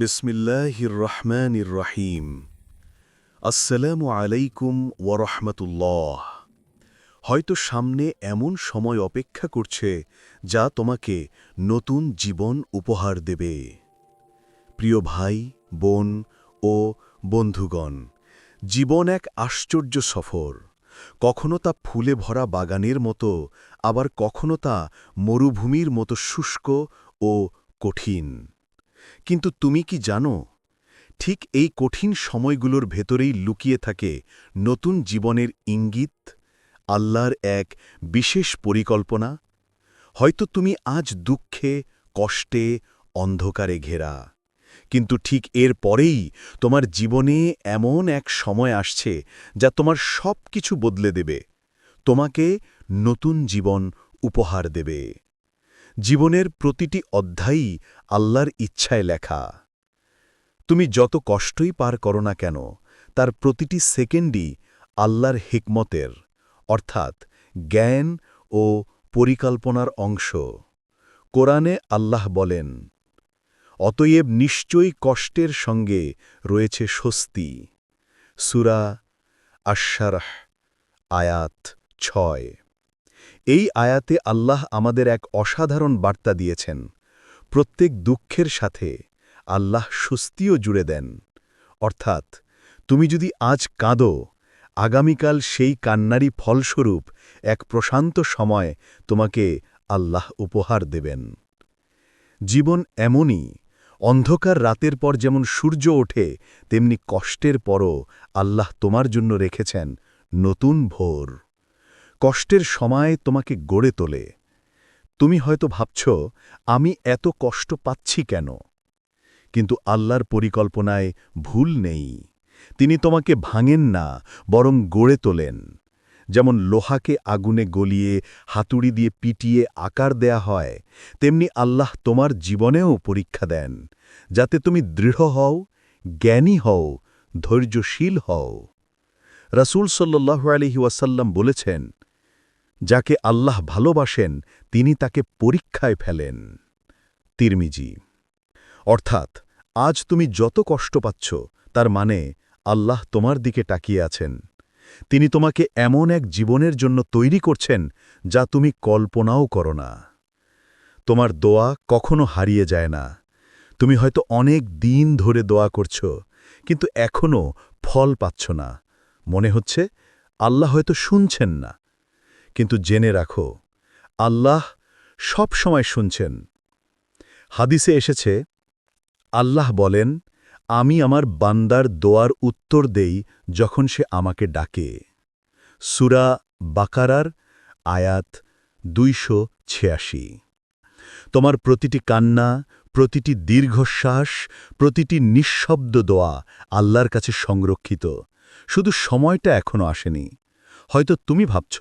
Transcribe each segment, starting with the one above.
বিসমিল্লাহির রহমানির রহিম আসসালামু আলাইকুম ওরহমতুল্লাহ হয়তো সামনে এমন সময় অপেক্ষা করছে যা তোমাকে নতুন জীবন উপহার দেবে। প্রিয় ভাই, বোন ও বন্ধুগণ, জীবন এক আশ্চর্য সফর। কখনো তা ফুলে ভরা বাগানের মতো, আবার কখনো তা মরুভূমির মতো শুষ্ক ও কঠিন। কিন্তু তুমি কি জানো, ঠিক এই কঠিন সময়গুলোর ভেতরেই লুকিয়ে থাকে নতুন জীবনের ইঙ্গিত, আল্লাহর এক বিশেষ পরিকল্পনা। হয়তো তুমি আজ দুঃখে, কষ্টে, অন্ধকারে ঘেরা, কিন্তু ঠিক এর পরেই তোমার জীবনে এমন এক সময় আসছে যা তোমার সব কিছু বদলে দেবে, তোমাকে নতুন জীবন উপহার দেবে। জীবনের প্রতিটি অধ্যায়ই আল্লাহর ইচ্ছায় লেখা। তুমি যত কষ্টই পার করো না কেন, তার প্রতিটি সেকেন্ডই আল্লাহর হিকমতের, অর্থাৎ জ্ঞান ও পরিকল্পনার অংশ। কোরআনে আল্লাহ বলেন, অতএব নিশ্চয়ই কষ্টের সঙ্গে রয়েছে স্বস্তি। সুরা আশারহ আয়াত ছয়। এই আয়াতে আল্লাহ আমাদের এক অসাধারণ বার্তা দিয়েছেন। প্রত্যেক দুঃখের সাথে আল্লাহ স্বস্তিও জুড়ে দেন। অর্থাৎ, তুমি যদি আজ কাঁদো, আগামীকাল সেই কান্নারই ফলস্বরূপ এক প্রশান্ত সময় তোমাকে আল্লাহ উপহার দেবেন। জীবন এমনই, অন্ধকার রাতের পর যেমন সূর্য ওঠে, তেমনি কষ্টের পরও আল্লাহ তোমার জন্য রেখেছেন নতুন ভোর। কষ্টের সময় তোমাকে গড়ে তোলে। তুমি হয়তো ভাবছ, আমি এত কষ্ট পাচ্ছি কেন? কিন্তু আল্লাহর পরিকল্পনায় ভুল নেই। তিনি তোমাকে ভাঙেন না, বরং গড়ে তোলেন। যেমন লোহাকে আগুনে গলিয়ে হাতুড়ি দিয়ে পিটিয়ে আকার দেয়া হয়, তেমনি আল্লাহ তোমার জীবনেও পরীক্ষা দেন, যাতে তুমি দৃঢ় হও, জ্ঞানী হও, ধৈর্যশীল হও। রাসূল সাল্লাহ আলহি ওয়াসাল্লাম বলেছেন যাকে আল্লাহ ভালোবাসেন, তিনি তাকে পরীক্ষায় ফেলেন। তিরমিজি। অর্থাৎ, আজ তুমি যত কষ্ট পাচ্ছ, তার মানে আল্লাহ তোমার দিকে তাকিয়ে আছেন। তিনি তোমাকে এমন এক জীবনের জন্য তৈরি করছেন, যা তুমি কল্পনাও করো না। তোমার দোয়া কখনো হারিয়ে যায় না। তুমি হয়তো অনেক দিন ধরে দোয়া করছ, কিন্তু এখনও ফল পাচ্ছ না। মনে হচ্ছে, আল্লাহ হয়তো শুনছেন না। কিন্তু জেনে রাখো, আল্লাহ সব সময় শুনছেন। হাদিসে এসেছে, আল্লাহ বলেন, আমি আমার বান্দার দোয়ার উত্তর দেই যখন সে আমাকে ডাকে। সুরা বাকারার আয়াত দুইশো ছিয়াশি। তোমার প্রতিটি কান্না, প্রতিটি দীর্ঘশ্বাস, প্রতিটি নিঃশব্দ দোয়া আল্লাহর কাছে সংরক্ষিত। শুধু সময়টা এখনও আসেনি। হয়তো তুমি ভাবছ,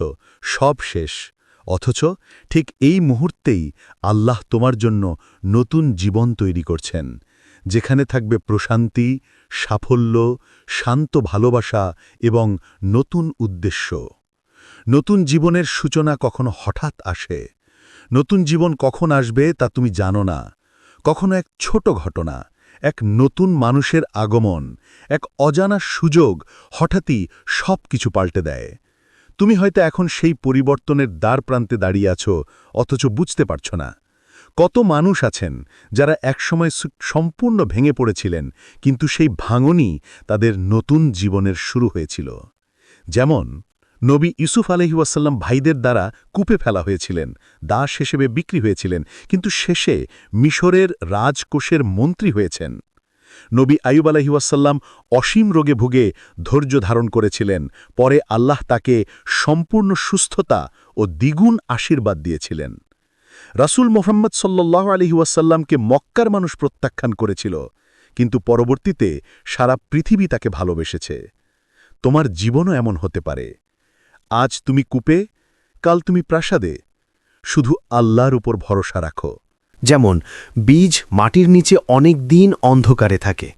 সব শেষ। অথচ ঠিক এই মুহূর্তেই আল্লাহ তোমার জন্য নতুন জীবন তৈরি করছেন, যেখানে থাকবে প্রশান্তি, সাফল্য, শান্ত ভালোবাসা এবং নতুন উদ্দেশ্য। নতুন জীবনের সূচনা কখনো হঠাৎ আসে। নতুন জীবন কখন আসবে তা তুমি জানো না। কখনো এক ছোট ঘটনা, এক নতুন মানুষের আগমন, এক অজানা সুযোগ হঠাৎই সব কিছু পাল্টে দেয়। তুমি হয়তো এখন সেই পরিবর্তনের দ্বার প্রান্তে দাঁড়িয়ে আছো, অথচ বুঝতে পারছ না। কত মানুষ আছেন যারা একসময় সম্পূর্ণ ভেঙে পড়েছিলেন, কিন্তু সেই ভাঙনই তাদের নতুন জীবনের শুরু হয়েছিল। যেমন, নবী ইউসুফ আলহিউসাল্লাম ভাইদের দ্বারা কূপে ফেলা হয়েছিলেন, দাস হিসেবে বিক্রি হয়েছিলেন, কিন্তু শেষে মিশরের রাজকোষের মন্ত্রী হয়েছেন। নবী আয়ুব আলহিউসাল্লাম অসীম রোগে ভুগে ধৈর্য ধারণ করেছিলেন। পরে আল্লাহ তাকে সম্পূর্ণ সুস্থতা ও দ্বিগুণ আশীর্বাদ দিয়েছিলেন। রাসুল মোহাম্মদ সাল্লাহ আলহিউসাল্লামকে মক্কার মানুষ প্রত্যাখ্যান করেছিল, কিন্তু পরবর্তীতে সারা পৃথিবী তাকে ভালোবেসেছে। তোমার জীবনও এমন হতে পারে। আজ তুমি কূপে, কাল তুমি প্রাসাদে। শুধু আল্লাহর উপর ভরসা রাখো। যেমন, বীজ মাটির নিচে অনেক দিন অন্ধকারে থাকে।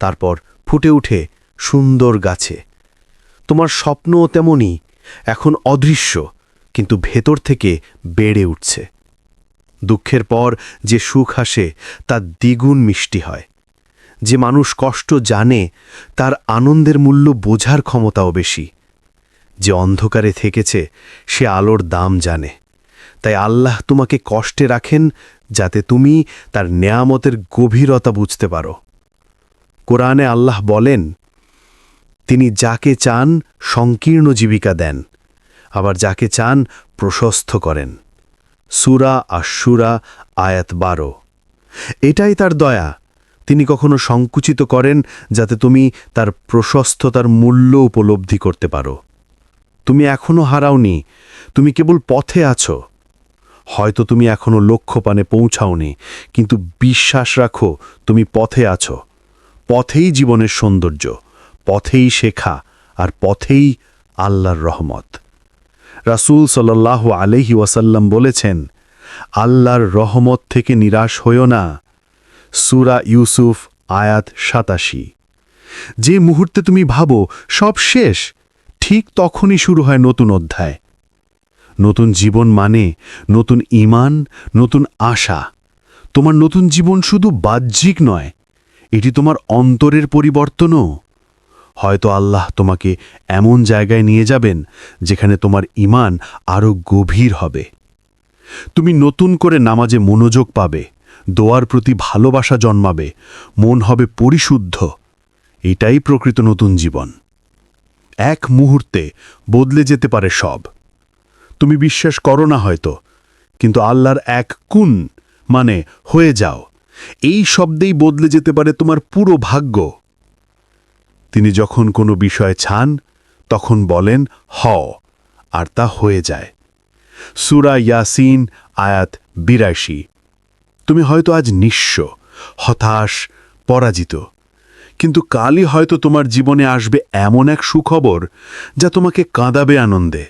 তারপর ফুটে উঠে সুন্দর গাছে। তোমার স্বপ্নও তেমনই এখন অদৃশ্য, কিন্তু ভেতর থেকে বেড়ে উঠছে। দুঃখের পর যে সুখ আসে, তা দ্বিগুণ মিষ্টি হয়। যে মানুষ কষ্ট জানে, তার আনন্দের মূল্য বোঝার ক্ষমতাও বেশি। যে অন্ধকারে থেকেছে, সে আলোর দাম জানে। তাই আল্লাহ তোমাকে কষ্টে রাখেন যাতে তুমি তার নেয়ামতের গভীরতা বুঝতে পারো। কোরআনে আল্লাহ বলেন, তিনি যাকে চান সংকীর্ণ জীবিকা দেন, আবার যাকে চান প্রশস্ত করেন। সুরা আশুরা আয়াত বারো। এটাই তার দয়া। তিনি কখনো সংকুচিত করেন যাতে তুমি তার প্রশস্ততার মূল্য উপলব্ধি করতে পারো। তুমি এখনও হারাওনি, তুমি কেবল পথে আছো। হয়তো তুমি এখনও লক্ষ্যপানে পৌঁছাওনি, কিন্তু বিশ্বাস রাখো, তুমি পথে আছো। পথেই জীবনের সৌন্দর্য, পথেই শেখা, আর পথেই আল্লাহর রহমত। রাসূল সাল্লাল্লাহু আলাইহি ওয়াসাল্লাম বলেছেন, আল্লাহর রহমত থেকে নিরাশ হইও না। সূরা ইউসুফ, আয়াত সাতাশি। যে মুহূর্তে তুমি ভাবো, সব শেষ, ঠিক তখনই শুরু হয় নতুন অধ্যায়। নতুন জীবন মানে নতুন ইমান নতুন আশা। তোমার নতুন জীবন শুধু বাহ্যিক নয়, এটি তোমার অন্তরের পরিবর্তনও। হয়তো আল্লাহ তোমাকে এমন জায়গায় নিয়ে যাবেন যেখানে তোমার ইমান আরও গভীর হবে। তুমি নতুন করে নামাজে মনোযোগ পাবে, দোয়ার প্রতি ভালোবাসা জন্মাবে, মন হবে পরিশুদ্ধ। এটাই প্রকৃত নতুন জীবন। এক মুহূর্তে বদলে যেতে পারে সব। তুমি বিশ্বাস করো না হয়তো, কিন্তু আল্লাহর এক কুন মানে হয়ে যাও। এই শব্দেই বদলে যেতে পারে তোমার পুরো ভাগ্য। তিনি যখন কোনো বিষয় ছান তখন বলেন হ আর তা হয়ে যায়। সুরা ইয়াসিন, আয়াত বিরাশি। তুমি হয়তো আজ নিঃস্ব, হতাশ, পরাজিত, কিন্তু কালই হয়তো তোমার জীবনে আসবে এমন এক সুখবর যা তোমাকে কাঁদাবে আনন্দে।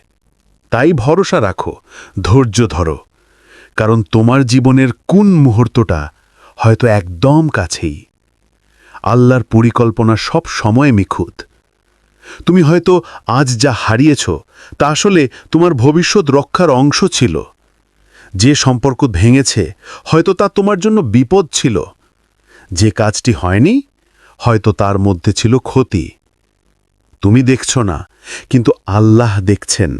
তাই ভরসা রাখো, ধৈর্য ধরো। কারণ তোমার জীবনের কোন মুহূর্তটা হয়তো একদম কাছেই। আল্লাহর পরিকল্পনা সব সময় নিখুঁত। তুমি হয়তো আজ যা হারিয়েছ, তা আসলে তোমার ভবিষ্যৎ রক্ষার অংশ ছিল। যে সম্পর্ক ভেঙেছে, হয়তো তা তোমার জন্য বিপদ ছিল। যে কাজটি হয়নি, হয়তো তার মধ্যে ছিল ক্ষতি। তুমি দেখছ না, কিন্তু আল্লাহ দেখছেন।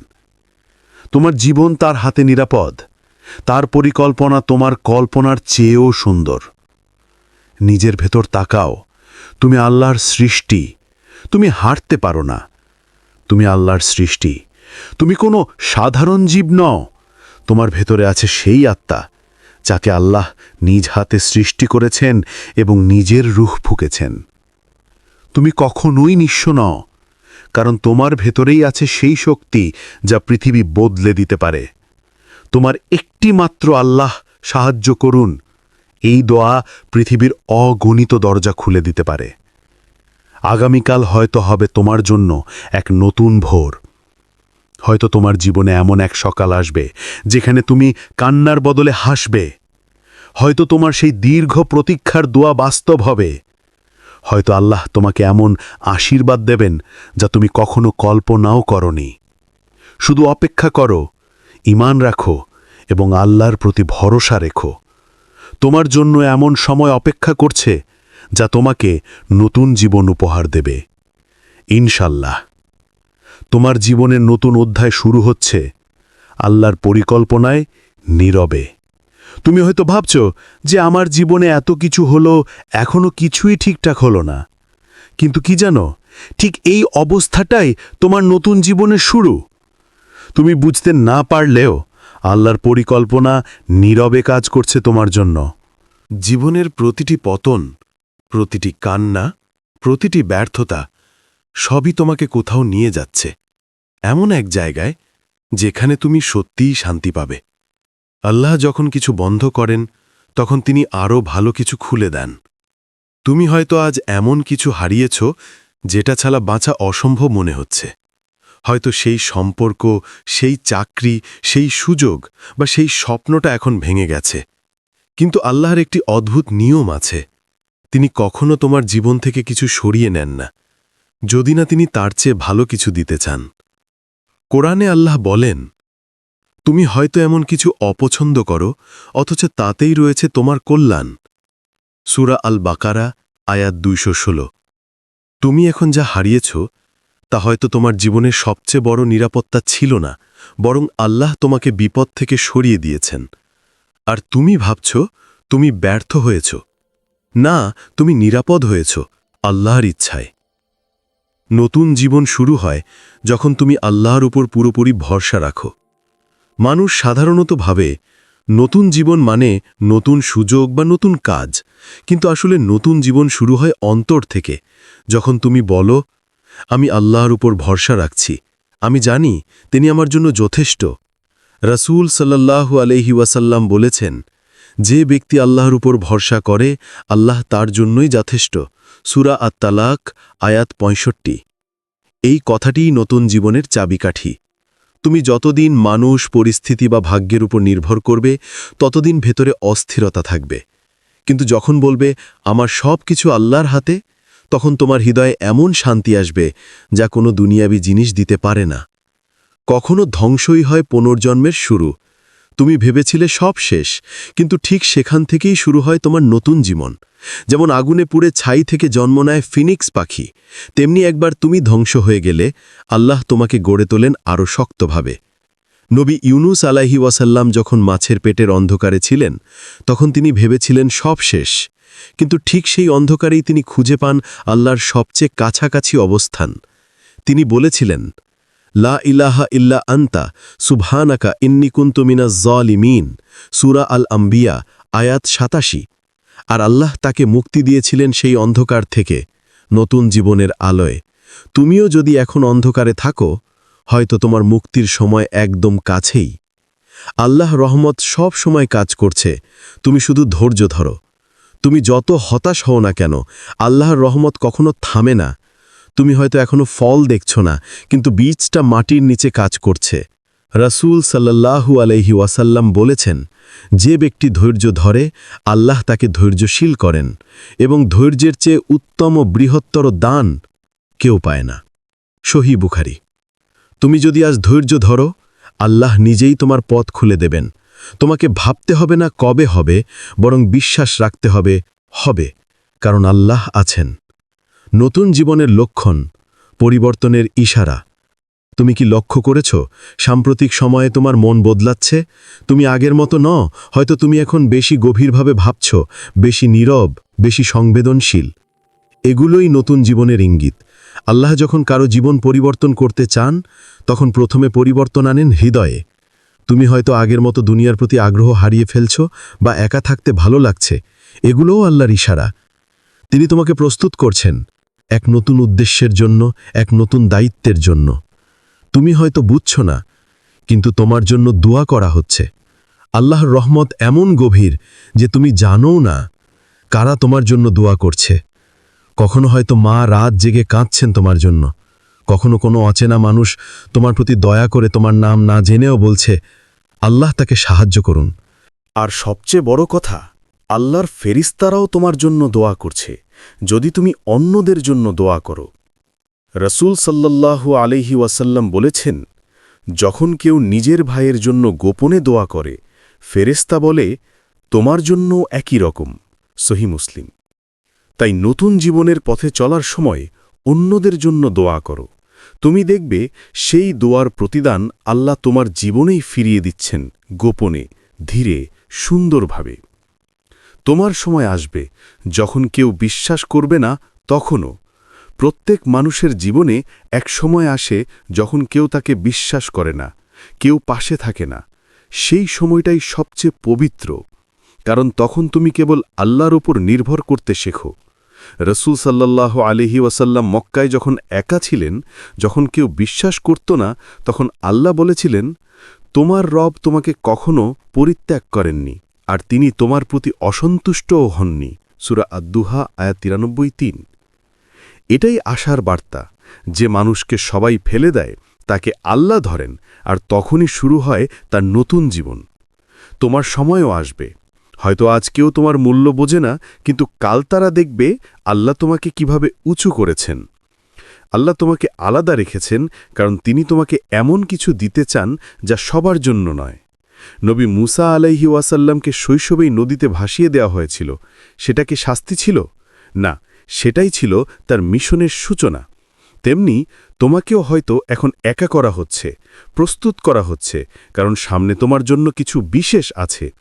তোমার জীবন তার হাতে নিরাপদ। তার পরিকল্পনা তোমার কল্পনার চেয়েও সুন্দর। নিজের ভেতর তাকাও। তুমি আল্লাহর সৃষ্টি। তুমি হারতে পারো না। তুমি আল্লাহর সৃষ্টি। তুমি কোনো সাধারণ জীব নও। তোমার ভেতরে আছে সেই আত্মা, যাকে আল্লাহ নিজ হাতে সৃষ্টি করেছেন এবং নিজের রুহ ফুকেছেন। তুমি কখনোই নিঃস্ব নও। কারণ তোমার ভেতরেই আছে সেই শক্তি যা পৃথিবী বদলে দিতে পারে। তোমার একটি মাত্র আল্লাহ সাহায্য করুন। এই দোয়া পৃথিবীর অগণিত দরজা খুলে দিতে পারে। আগামীকাল হয়তো হবে তোমার জন্য এক নতুন ভোর। হয়তো তোমার জীবনে এমন এক সকাল আসবে যেখানে তুমি কান্নার বদলে হাসবে। হয়তো তোমার সেই দীর্ঘ প্রতীক্ষার দোয়া বাস্তব হবে। হয়তো আল্লাহ তোমাকে এমন আশীর্বাদ দেবেন যা তুমি কখনো কল্পনাও করনি। শুধু অপেক্ষা করো ইমান রাখো এবং আল্লাহর প্রতি ভরসা রেখো। তোমার জন্য এমন সময় অপেক্ষা করছে যা তোমাকে নতুন জীবন উপহার দেবে। ইনশাল্লাহ তোমার জীবনের নতুন অধ্যায় শুরু হচ্ছে আল্লাহর পরিকল্পনায় নীরবে। তুমি হয়তো ভাবছ যে আমার জীবনে এত কিছু হলো এখনও কিছুই ঠিকঠাক হলো না। কিন্তু কি জানো, ঠিক এই অবস্থাটাই তোমার নতুন জীবনের শুরু। তুমি বুঝতে না পারলেও আল্লাহর পরিকল্পনা নীরবে কাজ করছে তোমার জন্য। জীবনের প্রতিটি পতন, প্রতিটি কান্না, প্রতিটি ব্যর্থতা সবই তোমাকে কোথাও নিয়ে যাচ্ছে। এমন এক জায়গায় যেখানে তুমি সত্যিই শান্তি পাবে। আল্লাহ যখন কিছু বন্ধ করেন, তখন তিনি আরও ভালো কিছু খুলে দেন। তুমি হয়তো আজ এমন কিছু হারিয়েছ, যেটা ছাড়া বাঁচা অসম্ভব মনে হচ্ছে। হয়তো সেই সম্পর্ক, সেই চাকরি, সেই সুযোগ বা সেই স্বপ্নটা এখন ভেঙে গেছে। কিন্তু আল্লাহর একটি অদ্ভুত নিয়ম আছে। তিনি কখনো তোমার জীবন থেকে কিছু সরিয়ে নেন না, যদি না তিনি তার চেয়ে ভালো কিছু দিতে চান। কোরআনে আল্লাহ বলেন তুমি হয়তো এমন কিছু অপছন্দ করো, অথচ তাতেই রয়েছে তোমার কল্যাণ। সুরা আল বাকারা আয়াত দুইশো ষোলো। তুমি এখন যা হারিয়েছ, তা হয়তো তোমার জীবনের সবচেয়ে বড় নিরাপত্তা ছিল না, বরং আল্লাহ তোমাকে বিপদ থেকে সরিয়ে দিয়েছেন। আর তুমি ভাবছ, তুমি ব্যর্থ হয়েছ। না, তুমি নিরাপদ হয়েছ, আল্লাহর ইচ্ছায়। নতুন জীবন শুরু হয় যখন তুমি আল্লাহর উপর পুরোপুরি ভরসা রাখো। মানুষ সাধারণত ভাবে নতুন জীবন মানে নতুন সুযোগ বা নতুন কাজ। কিন্তু আসলে নতুন জীবন শুরু হয় অন্তর থেকে। যখন তুমি বলো, আমি আল্লাহর উপর ভরসা রাখছি। আমি জানি তিনি আমার জন্য যথেষ্ট। রাসূল সাল্লাল্লাহু আলহি ওয়াসাল্লাম বলেছেন, যে ব্যক্তি আল্লাহর উপর ভরসা করে, আল্লাহ তার জন্যই যথেষ্ট। সুরা আত তালাক আয়াত পঁয়ষট্টি। এই কথাটিই নতুন জীবনের চাবিকাঠি। তুমি যতদিন মানুষ, পরিস্থিতি বা ভাগ্যের উপর নির্ভর করবে, ততদিন ভেতরে অস্থিরতা থাকবে। কিন্তু যখন বলবে, আমার সব কিছু আল্লাহর হাতে, তখন তোমার হৃদয়ে এমন শান্তি আসবে যা কোনো দুনিয়াবি জিনিস দিতে পারে না। কখনো ধ্বংসই হয় পুনর্জন্মের শুরু। তুমি ভেবেছিলে সব শেষ, কিন্তু ঠিক সেখান থেকেই শুরু হয় তোমার নতুন জীবন। যেমন আগুনে পুড়ে ছাই থেকে জন্ম নেয় ফিনিক্স পাখি, তেমনি একবার তুমি ধ্বংস হয়ে গেলে আল্লাহ তোমাকে গড়ে তোলেন আরও শক্তভাবে। নবী ইউনুস আলাহি ওয়াসাল্লাম যখন মাছের পেটের অন্ধকারে ছিলেন, তখন তিনি ভেবেছিলেন সব শেষ, কিন্তু ঠিক সেই অন্ধকারেই তিনি খুঁজে পান আল্লাহর সবচেয়ে কাছাকাছি অবস্থান। তিনি বলেছিলেন লা ইলাহা ইল্লা আন্তা, সুবহানাকা ইন্নি কুন্তুমিনা জলিমিন, সুরা আল আম্বিয়া, আয়াত সাতাশি। আর আল্লাহ তাকে মুক্তি দিয়েছিলেন সেই অন্ধকার থেকে, নতুন জীবনের আলোয়। তুমিও যদি এখন অন্ধকারে থাকো, হয়তো তোমার মুক্তির সময় একদম কাছেই। আল্লাহ রহমত সব সময় কাজ করছে, তুমি শুধু ধৈর্য ধরো। তুমি যত হতাশ হও না কেন, আল্লাহর রহমত কখনো থামে না। তুমি হয়তো এখনও ফল দেখছ না, কিন্তু বীজটা মাটির নিচে কাজ করছে। রাসূল সাল্লাল্লাহু আলাইহি ওয়াসাল্লাম বলেছেন, যে ব্যক্তি ধৈর্য ধরে, আল্লাহ তাকে ধৈর্যশীল করেন এবং ধৈর্যের চেয়ে উত্তম বৃহত্তর দান কেউ পায় না। সহি বুখারি। তুমি যদি আজ ধৈর্য ধরো, আল্লাহ নিজেই তোমার পথ খুলে দেবেন। তোমাকে ভাবতে হবে না কবে হবে, বরং বিশ্বাস রাখতে হবে হবে, কারণ আল্লাহ আছেন। নতুন জীবনের লক্ষণ, পরিবর্তনের ইশারা। তুমি কি লক্ষ্য করেছ, সাম্প্রতিক সময়ে তোমার মন বদলাচ্ছে? তুমি আগের মতো ন হয়তো তুমি এখন বেশি গভীরভাবে ভাবছ, বেশি নীরব, বেশি সংবেদনশীল। এগুলোই নতুন জীবনের ইঙ্গিত। আল্লাহ যখন কারও জীবন পরিবর্তন করতে চান, তখন প্রথমে পরিবর্তন আনেন হৃদয়ে। তুমি হয়তো আগের মতো দুনিয়ার প্রতি আগ্রহ হারিয়ে ফেলছ বা একা থাকতে ভালো লাগছে। এগুলোও আল্লাহর ইশারা। তিনি তোমাকে প্রস্তুত করছেন। এক নতুন উদ্দেশ্যের জন্য, এক নতুন দায়িত্বের জন্য। তুমি হয়তো বুঝছ না, কিন্তু তোমার জন্য দোয়া করা হচ্ছে। আল্লাহর রহমত এমন গভীর যে তুমি জানো না কারা তোমার জন্য দোয়া করছে। কখনো হয়তো মা রাত জেগে কাঁদছেন তোমার জন্য। কখনো কোনো অচেনা মানুষ তোমার প্রতি দয়া করে তোমার নাম না জেনেও বলছে, আল্লাহ তাকে সাহায্য করুন। আর সবচেয়ে বড় কথা, আল্লাহর ফেরিস্তারাও তোমার জন্য দোয়া করছে। যদি তুমি অন্যদের জন্য দোয়া করো। রসুল সাল্লাল্লাহু আলহি ওয়াসাল্লাম বলেছেন, যখন কেউ নিজের ভাইয়ের জন্য গোপনে দোয়া করে ফেরেস্তা বলে, তোমার জন্য একই রকম। সহি মুসলিম। তাই নতুন জীবনের পথে চলার সময় অন্যদের জন্য দোয়া করো। তুমি দেখবে সেই দোয়ার প্রতিদান আল্লাহ তোমার জীবনেই ফিরিয়ে দিচ্ছেন গোপনে, ধীরে, সুন্দরভাবে। তোমার সময় আসবে, যখন কেউ বিশ্বাস করবে না, তখনও। প্রত্যেক মানুষের জীবনে এক সময় আসে যখন কেউ তাকে বিশ্বাস করে না, কেউ পাশে থাকে না। সেই সময়টাই সবচেয়ে পবিত্র, কারণ তখন তুমি কেবল আল্লাহর ওপর নির্ভর করতে শেখো। রসুল সাল্লাহ আলিহি ওয়াসাল্লাম মক্কায় যখন একা ছিলেন, যখন কেউ বিশ্বাস করত না, তখন আল্লাহ বলেছিলেন, তোমার রব তোমাকে কখনো পরিত্যাগ করেননি। আর তিনি তোমার প্রতি অসন্তুষ্টও হননি। সুরা আদ্দুহা আয়া তিরানব্বই তিন। এটাই আশার বার্তা। যে মানুষকে সবাই ফেলে দেয়, তাকে আল্লাহ ধরেন, আর তখনই শুরু হয় তার নতুন জীবন। তোমার সময়ও আসবে। হয়তো আজ কেউ তোমার মূল্য বোঝে না, কিন্তু কাল তারা দেখবে আল্লাহ তোমাকে কীভাবে উঁচু করেছেন। আল্লাহ তোমাকে আলাদা রেখেছেন, কারণ তিনি তোমাকে এমন কিছু দিতে চান যা সবার জন্য নয়। নবী মুসা আলাইহি ওয়াসাল্লামকে শৈশবেই নদীতে ভাসিয়ে দেওয়া হয়েছিল। সেটা কি শাস্তি ছিল? না, সেটাই ছিল তার মিশনের সূচনা। তেমনি তোমাকেও হয়তো এখন একা করা হচ্ছে, প্রস্তুত করা হচ্ছে, কারণ সামনে তোমার জন্য কিছু বিশেষ আছে।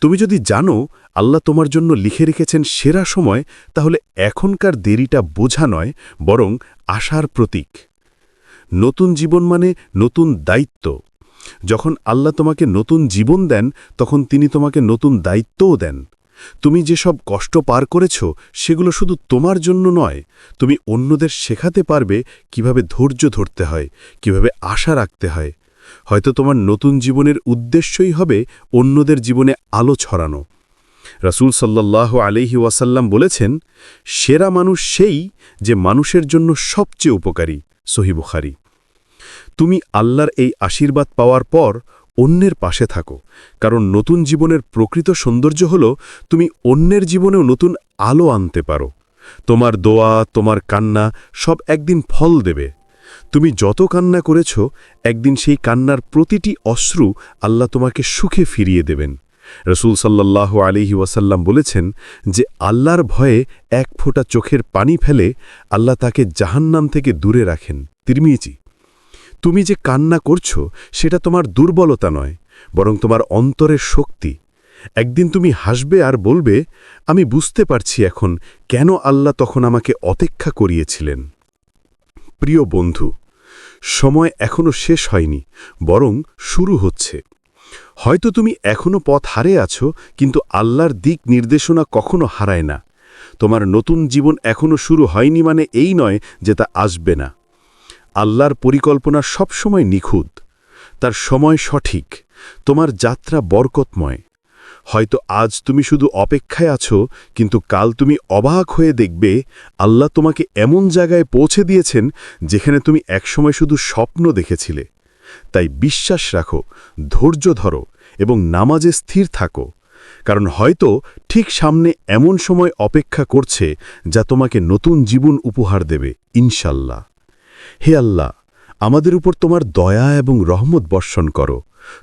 তুমি যদি জানো আল্লাহ তোমার জন্য লিখে রেখেছেন সেরা সময়, তাহলে এখনকার দেরিটা বোঝা নয়, বরং আশার প্রতীক। নতুন জীবন মানে নতুন দায়িত্ব। যখন আল্লাহ তোমাকে নতুন জীবন দেন, তখন তিনি তোমাকে নতুন দায়িত্বও দেন। তুমি যেসব কষ্ট পার করেছ, সেগুলো শুধু তোমার জন্য নয়, তুমি অন্যদের শেখাতে পারবে কীভাবে ধৈর্য ধরতে হয়, কীভাবে আশা রাখতে হয়। হয়তো তোমার নতুন জীবনের উদ্দেশ্যই হবে অন্যদের জীবনে আলো ছড়ানো। রাসূল সাল্লাহ আলহি ওয়াসাল্লাম বলেছেন, সেরা মানুষ সেই যে মানুষের জন্য সবচেয়ে উপকারী। সহি বুখারি। তুমি আল্লাহর এই আশীর্বাদ পাওয়ার পর অন্যের পাশে থাকো। কারণ নতুন জীবনের প্রকৃত সৌন্দর্য হল তুমি অন্যের জীবনেও নতুন আলো আনতে পারো। তোমার দোয়া, তোমার কান্না সব একদিন ফল দেবে। তুমি যত কান্না করেছ, একদিন সেই কান্নার প্রতিটি অশ্রু আল্লাহ তোমাকে সুখে ফিরিয়ে দেবেন। রসুল সাল্লাহ আলিহি ওয়াসাল্লাম বলেছেন যে, আল্লাহর ভয়ে এক ফোঁটা চোখের পানি ফেলে আল্লাহ তাকে জাহান্নাম থেকে দূরে রাখেন। তিরমিয়েছি তুমি যে কান্না করছ, সেটা তোমার দুর্বলতা নয়, বরং তোমার অন্তরের শক্তি। একদিন তুমি হাসবে আর বলবে, আমি বুঝতে পারছি এখন কেন আল্লাহ তখন আমাকে অপেক্ষা করিয়েছিলেন। প্রিয় বন্ধু, সময় এখনও শেষ হয়নি, বরং শুরু হচ্ছে। হয়তো তুমি এখনও পথ হারে আছো, কিন্তু আল্লাহর দিক নির্দেশনা কখনো হারায় না। তোমার নতুন জীবন এখনও শুরু হয়নি মানে এই নয় যে তা আসবে না। আল্লাহর পরিকল্পনা সবসময় নিখুঁত। তার সময় সঠিক। তোমার যাত্রা বরকতময়। হয়তো আজ তুমি শুধু অপেক্ষায় আছো, কিন্তু কাল তুমি অবাক হয়ে দেখবে আল্লাহ তোমাকে এমন জায়গায় পৌঁছে দিয়েছেন যেখানে তুমি একসময় শুধু স্বপ্ন দেখেছিলে। তাই বিশ্বাস রাখো, ধৈর্য ধরো এবং নামাজে স্থির থাকো। কারণ হয়তো ঠিক সামনে এমন সময় অপেক্ষা করছে যা তোমাকে নতুন জীবন উপহার দেবে, ইনশাল্লাহ। হে আল্লাহ, আমাদের উপর তোমার দয়া এবং রহমত বর্ষণ করো।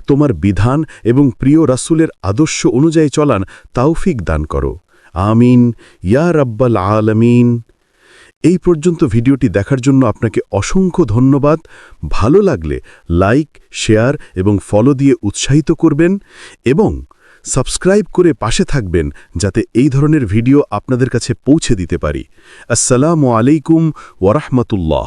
তোমার বিধান এবং প্রিয় রাসূলের আদর্শ অনুযায়ী চলান তাওফিক দান করো। আমিন। ইয়া রাব্বাল আলামিন। এই পর্যন্ত ভিডিওটি দেখার জন্য আপনাকে অসংখ্য ধন্যবাদ। ভালো লাগলে লাইক, শেয়ার এবং ফলো দিয়ে উৎসাহিত করবেন এবং সাবস্ক্রাইব করে পাশে থাকবেন যাতে এই ধরনের ভিডিও আপনাদের কাছে পৌঁছে দিতে পারি। আসসালামু আলাইকুম ওরহমতুল্লাহ